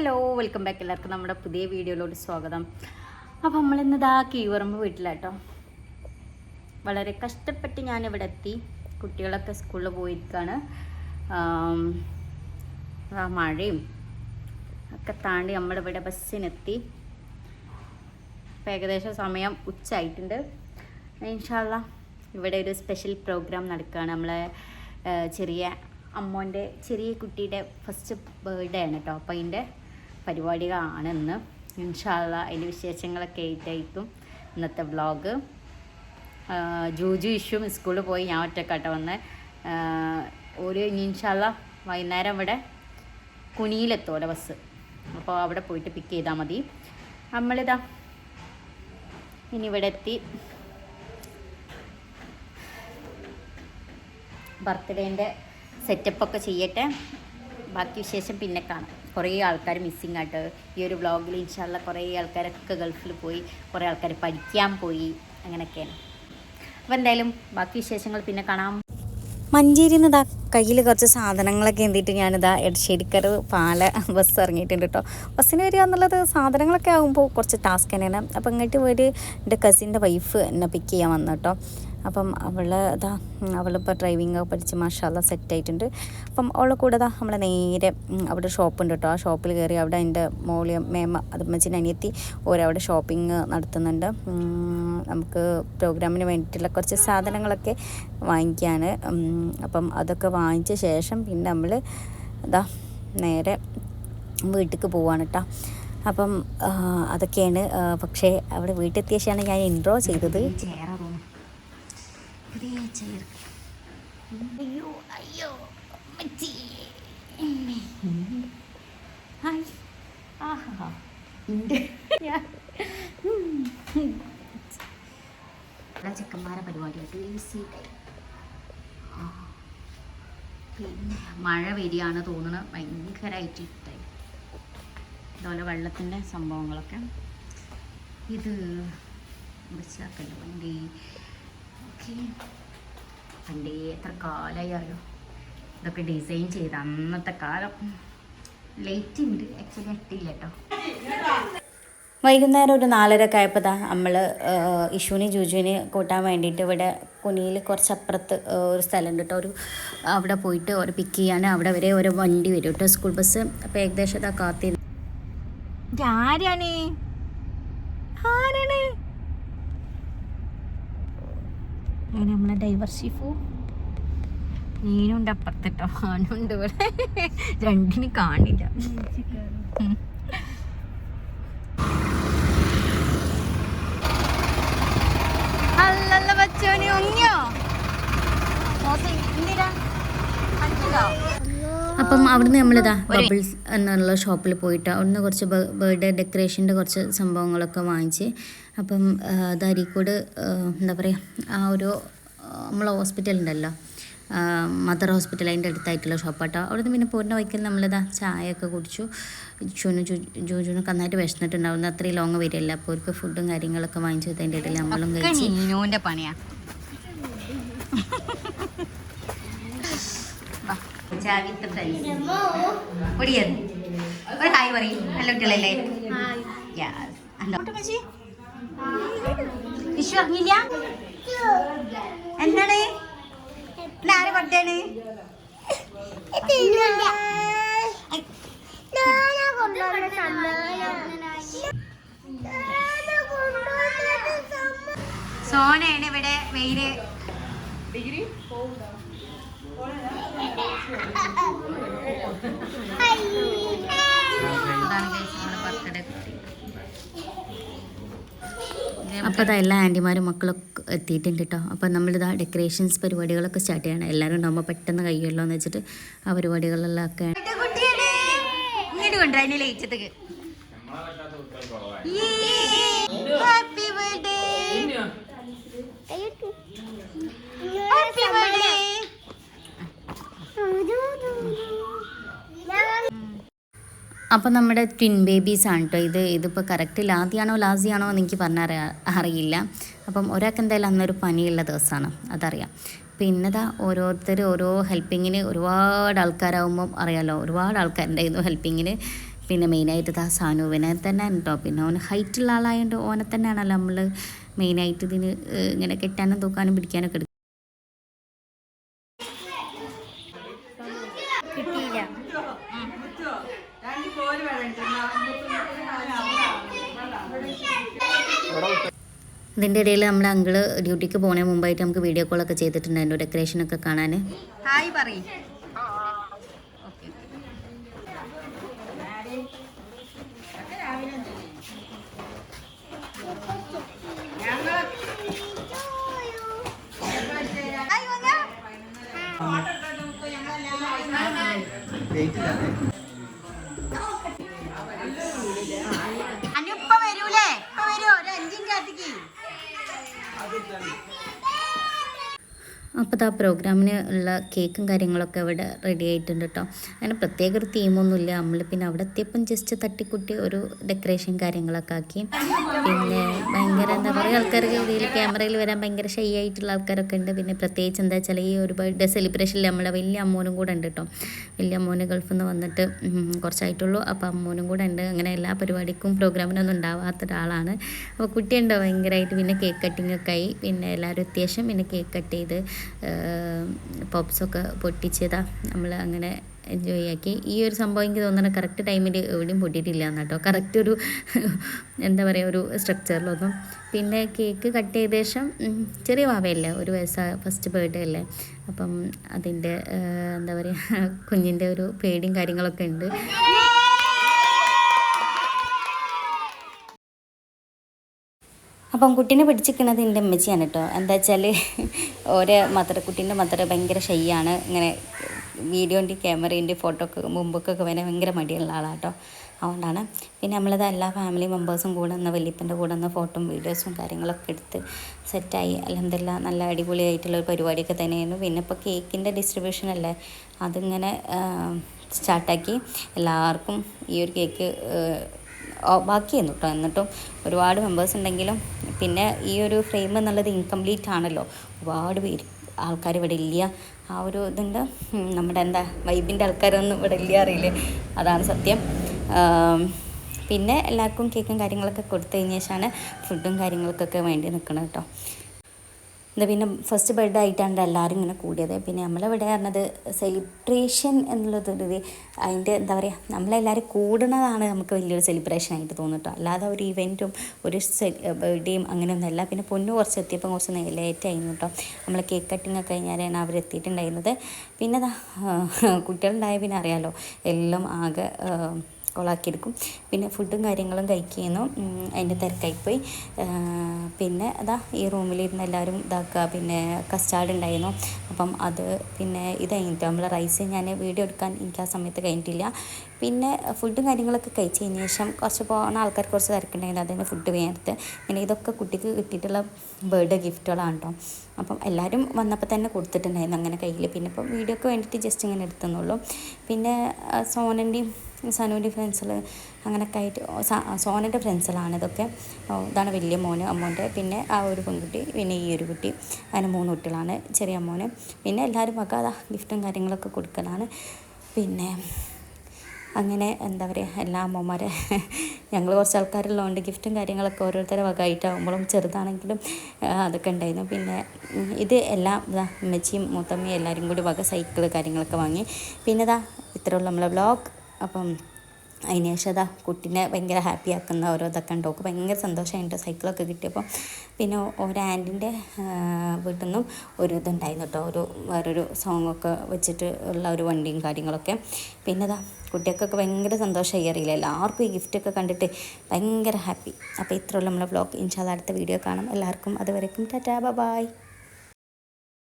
Hello welcome back എല്ലാവർക്കും. നമ്മുടെ പുതിയ വീഡിയോയിലോട്ട് സ്വാഗതം. അപ്പോൾ നമ്മളിന്ന് ഇതാ കീവറമ്പ് വീട്ടിലാട്ടോ. വളരെ കഷ്ടപ്പെട്ട് ഞാനിവിടെ എത്തി. കുട്ടികളൊക്കെ സ്കൂളിൽ പോയിരിക്കുകയാണ് ആ മഴയും ഒക്കെ താണ്ടി നമ്മളിവിടെ ബസ്സിനെത്തി. ഇപ്പം ഏകദേശം സമയം ഉച്ചയായിട്ടുണ്ട്. ഇൻഷാല്ല ഇവിടെ ഒരു സ്പെഷ്യൽ പ്രോഗ്രാം നടക്കുകയാണ് നമ്മളെ ചെറിയ അമ്മോന്റെ ചെറിയ കുട്ടിയുടെ ഫസ്റ്റ് ബർത്ത്ഡേ ആണ് കേട്ടോ. അപ്പോൾ അതിന്റെ പരിപാടികളാണ് ഇന്ന് ഇൻഷാല്ല അതിന്റെ വിശേഷങ്ങളൊക്കെ ആയിട്ടായിരിക്കും ഇന്നത്തെ വ്ളോഗ്. ജൂജു ഇഷ്യൂം സ്കൂളിൽ പോയി ഞാൻ ഒറ്റക്കാട്ടോ വന്ന്. ഒരു ഇൻഷാല്ല വൈകുന്നേരം ഇവിടെ കുനിയിലെത്തോടെ ബസ്. അപ്പോൾ അവിടെ പോയിട്ട് പിക്ക് ചെയ്താൽ മതി. നമ്മളിതാ ഇനി ഇവിടെ എത്തി. ബർത്ത്ഡേന്റെ സെറ്റപ്പൊക്കെ ചെയ്യട്ടെ. ബാക്കി വിശേഷം പിന്നെ കാണാം. കുറേ ആൾക്കാർ മിസ്സിങ് ആയിട്ട്. ഈ ഒരു വ്ളോഗിൽ ഇൻഷാല്ല കുറേ ആൾക്കാരൊക്കെ ഗൾഫിൽ പോയി കുറേ ആൾക്കാർ പഠിക്കാൻ പോയി അങ്ങനെയൊക്കെയാണ്. അപ്പോൾ എന്തായാലും ബാക്കി വിശേഷങ്ങൾ പിന്നെ കാണാം. മഞ്ചേരിയിൽ നിന്ന് ഇതാ കയ്യിൽ കുറച്ച് സാധനങ്ങളൊക്കെ എന്തിട്ട് ഞാനിതാ എടശ്ശേരിക്കർ പാല ബസ് ഇറങ്ങിയിട്ടുണ്ട് കേട്ടോ ബസ്സിന് വരിക എന്നുള്ളത് സാധനങ്ങളൊക്കെ ആകുമ്പോൾ കുറച്ച് ടാസ്ക് തന്നെയാണ്. അപ്പോൾ ഇങ്ങോട്ട് ഒരു എന്റെ കസിന്റെ വൈഫ് എന്നെ പിക്ക് ചെയ്യാൻ വന്നു കേട്ടോ അപ്പം അവൾ ഇതാ അവളിപ്പോൾ ഡ്രൈവിംഗ് പഠിച്ച് മാഷാല്ല സെറ്റ് ആയിട്ടുണ്ട്. അപ്പം അവളെ കൂടെ ഇതാ നമ്മൾ നേരെ അവിടെ ഷോപ്പുണ്ട് കേട്ടോ ആ ഷോപ്പിൽ കയറി അവിടെ എന്റെ മോളി മേമ അത് മച്ചിന്റെ അനിയത്തി ഓരവിടെ ഷോപ്പിംഗ് നടത്തുന്നുണ്ട്. നമുക്ക് പ്രോഗ്രാമിന് വേണ്ടിയിട്ടുള്ള കുറച്ച് സാധനങ്ങളൊക്കെ വാങ്ങിക്കാണ്. അപ്പം അതൊക്കെ വാങ്ങിച്ച ശേഷം പിന്നെ നമ്മൾ ഇതാ നേരെ വീട്ടിലേക്ക് പോവാണ് കേട്ടോ അപ്പം അതൊക്കെയാണ് പക്ഷേ അവിടെ വീട്ടിലെത്തിയ ശേഷമാണ് ഞാൻ ഇൻട്രോ ചെയ്തത്. തോന്നുന്നു അയ്യോ അയ്യോ ഹായ് ആഹാ ചെക്കന്മാരെ പരിപാടിയായിട്ട് ഈസി പിന്നെ മഴ വരികയാണ് തോന്നുന്നത് ഭയങ്കരമായിട്ട് ഇട്ടായി അതുപോലെ വെള്ളത്തിന്റെ സംഭവങ്ങളൊക്കെ ഇത് മനസ്സിലാക്കല്ലോ വണ്ടി ഓക്കെ പണ്ടേ എത്ര കാലമായി അറിയോ? ഇതൊക്കെ ഡിസൈൻ ചെയ്ത് അന്നത്തെ കാലം. ലേറ്റ് ഉണ്ട് ആക്ച്വലി എത്തിയില്ല കേട്ടോ വൈകുന്നേരം ഒരു നാലരക്കെ ആയപ്പോൾ നമ്മൾ ഇഷുവിനെ ജുജുവിനെ കൂട്ടാൻ വേണ്ടിയിട്ട് ഇവിടെ കുനിയിൽ കുറച്ചപ്പുറത്ത് ഒരു സ്ഥലമുണ്ട് കേട്ടോ ഒരു അവിടെ പോയിട്ട് ഒരു പിക്ക് ചെയ്യാൻ അവിടെ വരെ ഒരു വണ്ടി വരും കേട്ടോ സ്കൂൾ ബസ് അപ്പോൾ ഏകദേശം ഇതാ കാത്തിരുന്നു ആരാണ്? ആരാണ്? നമ്മളെ ഡൈവർ ഷിഫു നീനുണ്ട് അപ്പുറത്തിട്ടോ ആനുണ്ട് ഇവിടെ. രണ്ടിന് കാണില്ല. അല്ലല്ല അപ്പം അവിടുന്ന് നമ്മളിതാ ബബിൾസ് എന്നുള്ള ഷോപ്പിൽ പോയിട്ട് അവിടുന്ന് കുറച്ച് ബർത്ത്ഡേ ഡെക്കറേഷന്റെ കുറച്ച് സംഭവങ്ങളൊക്കെ വാങ്ങിച്ച് അപ്പം അരീക്കോട് എന്താ പറയുക ആ ഒരു നമ്മളെ ഹോസ്പിറ്റൽ ഉണ്ടല്ലോ മദർ ഹോസ്പിറ്റൽ അതിന്റെ അടുത്തായിട്ടുള്ള ഷോപ്പാട്ടോ അവിടുന്ന് പിന്നെ പോരുന്ന വൈക്കൽ നമ്മളിതാ ചായയൊക്കെ കുടിച്ചു. ജൂനു ജൂജുനൊക്കെ നന്നായിട്ട് വിശന്നിട്ടുണ്ടാവുന്ന അത്രയും ലോങ് വരില്ല അപ്പോൾ അവർക്ക് ഫുഡും കാര്യങ്ങളൊക്കെ വാങ്ങിച്ചു അതിന്റെ ഇടയിൽ നമ്മളും കഴിച്ചു. പണിയാ. പണിയാ വിത്ത് ഫ്രണ്ട്സ് പൊടിയത് ഒരു ഹായ് പറയും. നല്ല കുട്ടികളല്ലേ? വിഷു അറിഞ്ഞില്ല? എന്താണ് ആര് കൊട്ടാണ് സോനയാണ് ഇവിടെ വെയിൽ ഇതാണ് അപ്പോൾ അതാ എല്ലാ ആന്റിമാരും മക്കളൊക്കെ എത്തിയിട്ടുണ്ട് കേട്ടോ അപ്പോൾ നമ്മളിതാ ഡെക്കറേഷൻസ് പരിപാടികളൊക്കെ സ്റ്റാർട്ട് ചെയ്യണം. എല്ലാവരും ഉണ്ടാകുമ്പോൾ പെട്ടെന്ന് കഴിയുമല്ലോ എന്ന് വെച്ചിട്ട് ആ പരിപാടികളെല്ലാം ഒക്കെ ഇങ്ങോട്ട് കുട്ടിയല്ലേ? കൊണ്ടുവരാ. അതിനെ ലയിച്ചതൊക്കെ ഹാപ്പി ബർത്ത്ഡേ ഹാപ്പി ബർത്ത്ഡേ അപ്പോൾ നമ്മുടെ ട്വിൻ ബേബീസ് ആണ് കേട്ടോ ഇത് ഇതിപ്പോൾ കറക്റ്റ് ലാദിയാണോ ലാസിയാണോ എന്ന് എനിക്ക് പറഞ്ഞറിയാ അറിയില്ല. അപ്പം ഒരാൾക്ക് എന്തായാലും അന്നൊരു പനിയുള്ള ദിവസമാണ് അതറിയാം. പിന്നെതാ ഓരോരുത്തർ ഓരോ ഹെൽപ്പിങ്ങിന് ഒരുപാട് ആൾക്കാരാകുമ്പം അറിയാലോ ഒരുപാട് ആൾക്കാരുണ്ടായിരുന്നു ഹെൽപ്പിങ്ങിന് പിന്നെ മെയിനായിട്ട് ഇതാ സാനുവിനെ തന്നെയാണ് കേട്ടോ പിന്നെ ഓന് ഹൈറ്റുള്ള ആളായതുകൊണ്ട് ഓനെ തന്നെയാണല്ലോ നമ്മൾ മെയിനായിട്ട് ഇതിന് ഇങ്ങനെ കെട്ടാനും തൂക്കാനും പിടിക്കാനൊക്കെ ഇതിന്റെ ഇടയിൽ നമ്മൾ അങ്കിൾ ഡ്യൂട്ടിക്ക് പോണേ മുമ്പായിട്ട് നമുക്ക് വീഡിയോ കോൾ കോളൊക്കെ ചെയ്തിട്ടുണ്ടായിരുന്നു ഡെക്കറേഷനൊക്കെ കാണാൻ ഹായ് പറയ് വരൂലേ ഇപ്പൊ വരൂ ഒരു അഞ്ചിന്റെ അടുത്തേക്ക് അപ്പോൾ ആ പ്രോഗ്രാമിന് ഉള്ള കേക്കും കാര്യങ്ങളൊക്കെ അവിടെ റെഡി ആയിട്ടുണ്ട് കേട്ടോ അങ്ങനെ പ്രത്യേക ഒരു തീമൊന്നുമില്ല നമ്മൾ പിന്നെ അവിടെ എത്തിയപ്പം ജസ്റ്റ് തട്ടിക്കുട്ടി ഒരു ഡെക്കറേഷൻ കാര്യങ്ങളൊക്കെ ആക്കി. പിന്നെ ഭയങ്കര എന്താ പറയുക ആൾക്കാർക്ക് ഇതിൽ ക്യാമറയിൽ വരാൻ ഭയങ്കര ഷൈ ആയിട്ടുള്ള ആൾക്കാരൊക്കെ ഉണ്ട്. പിന്നെ പ്രത്യേകിച്ച് എന്താ വെച്ചാൽ ഈ ഒരു ബർത്ത്ഡേ സെലിബ്രേഷനിൽ നമ്മളെ വലിയ അമ്മൂനും കൂടെ ഉണ്ട് കേട്ടോ വലിയ അമ്മൂന് ഗൾഫിൽ നിന്ന് വന്നിട്ട് കുറച്ചായിട്ടുള്ളൂ. അപ്പോൾ അമ്മൂനും കൂടെ ഉണ്ട്. അങ്ങനെ എല്ലാ പരിപാടിക്കും പ്രോഗ്രാമിനൊന്നും ഉണ്ടാവാത്ത ഒരാളാണ്. അപ്പോൾ കുട്ടിയുണ്ടോ ഭയങ്കരമായിട്ട് പിന്നെ കേക്ക് കട്ടിങ്ങൊക്കെ ആയി. പിന്നെ എല്ലാവരും അത്യാവശ്യം പിന്നെ കേക്ക് കട്ട് ചെയ്ത് പോപ്സൊക്കെ പൊട്ടിച്ചതാ. നമ്മൾ അങ്ങനെ എൻജോയ് ആക്കി. ഈ ഒരു സംഭവം എനിക്ക് തോന്നുന്നത് കറക്റ്റ് ടൈമിൽ എവിടെയും പൊട്ടിയിട്ടില്ല എന്ന് കേട്ടോ കറക്റ്റ് ഒരു എന്താ പറയുക ഒരു സ്ട്രക്ചറിലൊന്നും പിന്നെ കേക്ക് കട്ട് ചെയ്ത ശേഷം ചെറിയ വാവയല്ലേ ഒരു വയസ്സ ഫസ്റ്റ് ബർത്ത്ഡേ അല്ലേ. അപ്പം അതിന്റെ എന്താ പറയുക കുഞ്ഞിന്റെ ഒരു പേടിയും കാര്യങ്ങളൊക്കെ ഉണ്ട്. അപ്പം കുട്ടീനെ പിടിച്ചിരിക്കണത് എന്റെ അമ്മച്ചിയാണ് കേട്ടോ. എന്താ വെച്ചാൽ ഓരോ മദർ കുട്ടീന്റെ മദർ ഭയങ്കര ഷൈയാണ് ഇങ്ങനെ വീഡിയോന്റെ ക്യാമറേന്റെ ഫോട്ടോ ഒക്കെ മുമ്പൊക്കെ വരാൻ ഭയങ്കര മടിയുള്ള ആളാണ് കേട്ടോ. അതുകൊണ്ടാണ്. പിന്നെ നമ്മളത് എല്ലാ ഫാമിലി മെമ്പേഴ്സും കൂടെ ഒന്ന് വലിയപ്പന്റെ കൂടെ ഒന്ന് ഫോട്ടോയും വീഡിയോസും കാര്യങ്ങളൊക്കെ എടുത്ത് സെറ്റായി അലഹമില്ല നല്ല അടിപൊളിയായിട്ടുള്ള ഒരു പരിപാടിയൊക്കെ തന്നെയായിരുന്നു. പിന്നെ ഇപ്പോൾ കേക്കിന്റെ ഡിസ്ട്രിബ്യൂഷൻ അല്ലേ അതിങ്ങനെ സ്റ്റാർട്ടാക്കി എല്ലാവർക്കും ഈ ഒരു കേക്ക് ബാക്കിയായിരുന്നു കേട്ടോ എന്നിട്ടും ഒരുപാട് മെമ്പേഴ്സ് ഉണ്ടെങ്കിലും പിന്നെ ഈ ഒരു ഫ്രെയിം എന്നുള്ളത് ഇൻകംപ്ലീറ്റ് ആണല്ലോ. ഒരുപാട് പേര് ആൾക്കാർ ഇവിടെ ഇല്ല. ആ ഒരു ഇതുണ്ട്. നമ്മുടെ എന്താ വൈബിന്റെ ആൾക്കാരൊന്നും ഇവിടെ ഇല്ല അറിയില്ലേ? അതാണ് സത്യം. പിന്നെ എല്ലാവർക്കും കേക്കും കാര്യങ്ങളൊക്കെ കൊടുത്തു കഴിഞ്ഞ ശേഷമാണ് ഫുഡും കാര്യങ്ങൾക്കൊക്കെ വേണ്ടി നിൽക്കണം കേട്ടോ ഇത് പിന്നെ ഫസ്റ്റ് ബർത്ത്ഡേ ആയിട്ടാണ് എല്ലാവരും ഇങ്ങനെ കൂടിയത്. പിന്നെ നമ്മളിവിടെ പറഞ്ഞത് സെലിബ്രേഷൻ എന്നുള്ളതൊരു അതിന്റെ എന്താ പറയുക നമ്മളെല്ലാവരും കൂടുന്നതാണ് നമുക്ക് വലിയൊരു സെലിബ്രേഷൻ ആയിട്ട് തോന്നിട്ടോ അല്ലാതെ ഒരു ഇവന്റും ഒരു ബർത്ത്ഡേയും അങ്ങനെയൊന്നുമല്ല പിന്നെ പൊന്നു കുറച്ച് എത്തിയപ്പോൾ കുറച്ച് ലേറ്റ് ആയിരുന്നു കേട്ടോ നമ്മൾ കേക്ക് കട്ടിങ് ഒക്കെ കഴിഞ്ഞാലാണ് അവർ എത്തിയിട്ടുണ്ടായിരുന്നത്. പിന്നെ കുട്ടികളുണ്ടായ പിന്നെ അറിയാമല്ലോ എല്ലാം ആകെ കൊളാക്കിയെടുക്കും. പിന്നെ ഫുഡും കാര്യങ്ങളും കഴിക്കുന്നു അതിന്റെ തിരക്കായിപ്പോയി. പിന്നെ അതാ ഈ റൂമിലിരുന്ന് എല്ലാവരും ഇതാക്കുക. പിന്നെ കസ്റ്റാർഡ് ഉണ്ടായിരുന്നു. അപ്പം അത് പിന്നെ ഇത് കഴിഞ്ഞിട്ട് നമ്മൾ റൈസ് ഞാൻ വീഡിയോ എടുക്കാൻ എനിക്ക് ആ സമയത്ത് കഴിഞ്ഞിട്ടില്ല. പിന്നെ ഫുഡും കാര്യങ്ങളൊക്കെ കഴിച്ച് കഴിഞ്ഞ ശേഷം കുറച്ച് പോകുന്ന ആൾക്കാർ കുറച്ച് തിരക്കുണ്ടായിരുന്നു. അതിന് ഫുഡ് വേർത്ത് പിന്നെ ഇതൊക്കെ കുട്ടിക്ക് കിട്ടിയിട്ടുള്ള ബർത്ത്ഡേ ഗിഫ്റ്റുകളാണ് കേട്ടോ അപ്പം എല്ലാവരും വന്നപ്പോൾ തന്നെ കൊടുത്തിട്ടുണ്ടായിരുന്നു അങ്ങനെ കയ്യിൽ പിന്നെ ഇപ്പം വീഡിയോക്ക് വേണ്ടിയിട്ട് ജസ്റ്റ് ഇങ്ങനെ എടുത്തെന്നുള്ളൂ. പിന്നെ സോനന്റെയും സനുവിന്റെ ഫ്രണ്ട്സിൽ അങ്ങനെയൊക്കെ ആയിട്ട് സോനന്റെ ഫ്രണ്ട്സിലാണ് ഇതൊക്കെ. ഇതാണ് വലിയ മോന് അമ്മോന്റെ. പിന്നെ ആ ഒരു പെൺകുട്ടി പിന്നെ ഈ ഒരു കുട്ടി. അതിന് മൂന്ന് കുട്ടികളാണ് ചെറിയ അമ്മോന്. പിന്നെ എല്ലാവരും മക്ക അതാ ഗിഫ്റ്റും കാര്യങ്ങളൊക്കെ കൊടുക്കലാണ്. പിന്നെ അങ്ങനെ എന്താ പറയുക എല്ലാ അമ്മമാരെ ഞങ്ങൾ കുറച്ച് ആൾക്കാരുള്ളതുകൊണ്ട് ഗിഫ്റ്റും കാര്യങ്ങളൊക്കെ ഓരോരുത്തരെ വകയായിട്ടാകുമ്പോഴും ചെറുതാണെങ്കിലും അതൊക്കെ ഉണ്ടായിരുന്നു. പിന്നെ ഇത് എല്ലാം ഇതാ മൂത്തമ്മയും എല്ലാവരും കൂടി വക സൈക്കിൾ കാര്യങ്ങളൊക്കെ വാങ്ങി. പിന്നെ ഇതാ ഇത്രയുള്ള നമ്മളെ വ്ളോഗ് അപ്പം അതിന് ശേഷം അതാ കുട്ടീനെ ഭയങ്കര ഹാപ്പി ആക്കുന്ന ഓരോ ഇതൊക്കെ ഉണ്ട് ഓക്ക് ഭയങ്കര സന്തോഷമായിട്ട് സൈക്കിളൊക്കെ കിട്ടിയപ്പോൾ പിന്നെ ഒരു ആന്റിന്റെ വീട്ടിൽ നിന്നും ഒരു ഇതുണ്ടായിരുന്നു കേട്ടോ ഒരു വേറൊരു സോങ്ങൊക്കെ വെച്ചിട്ട് ഉള്ള ഒരു വണ്ടിയും കാര്യങ്ങളൊക്കെ. പിന്നെ അതാ കുട്ടികൾക്കൊക്കെ ഭയങ്കര സന്തോഷമായി അറിയില്ല എല്ലാവർക്കും ഈ ഗിഫ്റ്റൊക്കെ കണ്ടിട്ട് ഭയങ്കര ഹാപ്പി അപ്പോൾ ഇത്രയുള്ള നമ്മളെ വ്ളോഗ് ഇൻഷാല്ല അടുത്ത വീഡിയോ കാണാം. എല്ലാവർക്കും അതുവരെക്കും ടാറ്റാ. ബൈ